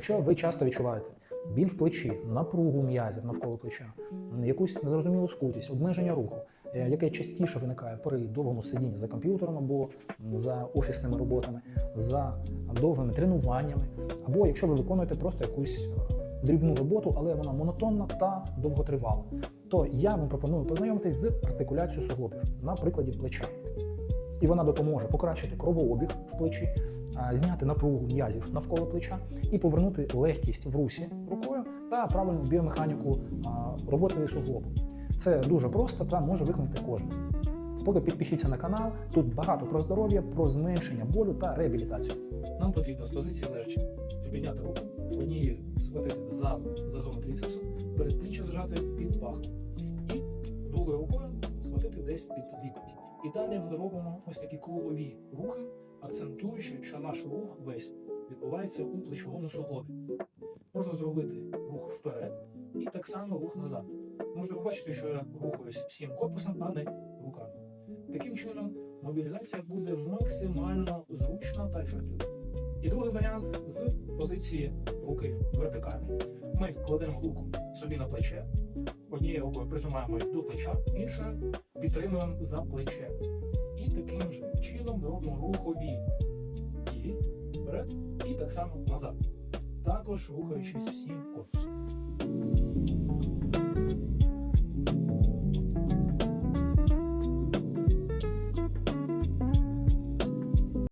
Якщо ви часто відчуваєте біль в плечі, напругу м'язів навколо плеча, якусь незрозумілу скутість, обмеження руху, е, яке частіше виникає при довгому сидінні за комп'ютером або за офісними роботами, за довгими тренуваннями, або якщо ви виконуєте просто якусь е, дрібну роботу, але вона монотонна та довготривала, то я вам пропоную познайомитись з артикуляцією суглобів на прикладі плеча. І вона допоможе покращити кровообіг в плечі, зняти напругу м'язів навколо плеча і повернути легкість в русі рукою та правильну біомеханіку роботи суглобу. Це дуже просто та може виконати кожен. Поки підпишіться на канал, тут багато про здоров'я, про зменшення болю та реабілітацію. Нам потрібно з позиції лежачи підняти руку, однією схватити за, за зону трицепсу, передпліччя зжати під пахом. І другою рукою схватити десь під лікоть. І далі ми робимо ось такі кругові рухи, акцентуючи, що наш рух весь відбувається у плечовому суглобі. Можна зробити рух вперед і так само рух назад. Можна побачити, що я рухаюсь всім корпусом, а не руками. Таким чином, мобілізація буде максимально зручна та ефективна. І другий варіант з позиції руки вертикально. Ми кладемо руку собі на плече, однією рукою прижимаємо до плеча, іншою підтримуємо за плече. І таким же чином робимо рухові дії вперед і так само назад. Також рухаючись всім корпусом.